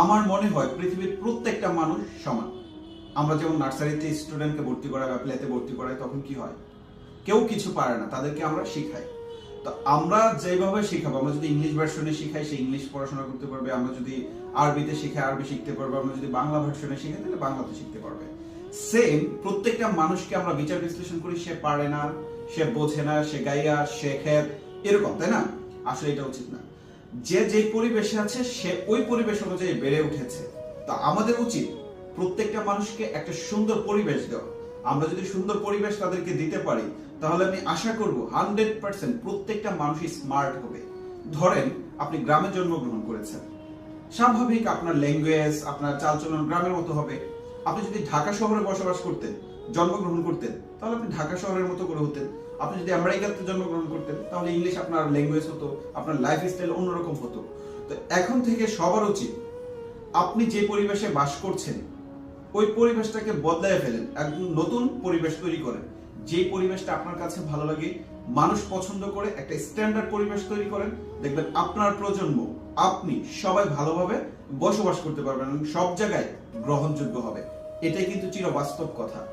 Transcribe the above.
আমার মনে হয় পৃথিবীর প্রত্যেকটা মানুষ সমান। আমরা যেমন নার্সারিতে স্টুডেন্টকে ভর্তি করাই বা প্লেতে ভর্তি করাই, তখন কি হয়? কেউ কিছু পারে না, তাদেরকে আমরা শিখাই। তো আমরা যেভাবে শিখাবো, আমরা যদি ইংলিশ ভার্সনে শিখাই, সে ইংলিশ পড়াশোনা করতে পারবে, আমরা যদি আরবিতে শিখাই, আরবি শিখতে পারবে, আমরা যদি বাংলা ভার্সনে শিখাই, তাহলে বাংলাতে শিখতে পারবে। সেম প্রত্যেকটা মানুষকে আমরা বিচার বিশ্লেষণ করি, সে পারে না, সে বোঝে না, সে গাইয়া, সে খেত, এরকম, তাই না? আসলে এটা উচিত না। যে যে পরিবেশে আছে, সে ওই পরিবেশ অনুযায়ী বেড়ে উঠেছে। তা আমাদের উচিত প্রত্যেকটা মানুষকে একটা সুন্দর পরিবেশ দেওয়া। আমরা যদি সুন্দর পরিবেশ তাদেরকে দিতে পারি, তাহলে আমি আশা করব হান্ড্রেড পার্সেন্ট প্রত্যেকটা মানুষই স্মার্ট হবে। ধরেন, আপনি গ্রামে জন্মগ্রহণ করেছেন। স্বাভাবিক আপনার ল্যাঙ্গুয়েজ, আপনার চালচলন গ্রামের মতো হবে। আপনি যদি ঢাকা শহরে বসবাস করতেন জন্মগ্রহণ করতেন, তাহলে আপনি ঢাকা শহরের মতো করে হতেন। আপনি যদি আমেরিকাতে জন্মগ্রহণ করতেন, তাহলে ইংলিশ আপনার ল্যাঙ্গুয়েজ হতো, আপনার লাইফ স্টাইল অন্যরকম হতো। তো এখন থেকে সবার উচিত, আপনি যে পরিবেশে বাস করছেন, ওই পরিবেশটাকে বদলায় ফেলেন, একদম নতুন পরিবেশ তৈরি করেন। যে পরিবেশটা আপনার কাছে ভালো লাগে, মানুষ পছন্দ করে, একটা স্ট্যান্ডার্ড পরিবেশ তৈরি করেন। দেখবেন আপনার প্রজন্ম, আপনি সবাই ভালোভাবে বসবাস করতে পারবেন সব জায়গায় গ্রহণযোগ্য হবে। এটাই কিন্তু চিরবাস্তব কথা।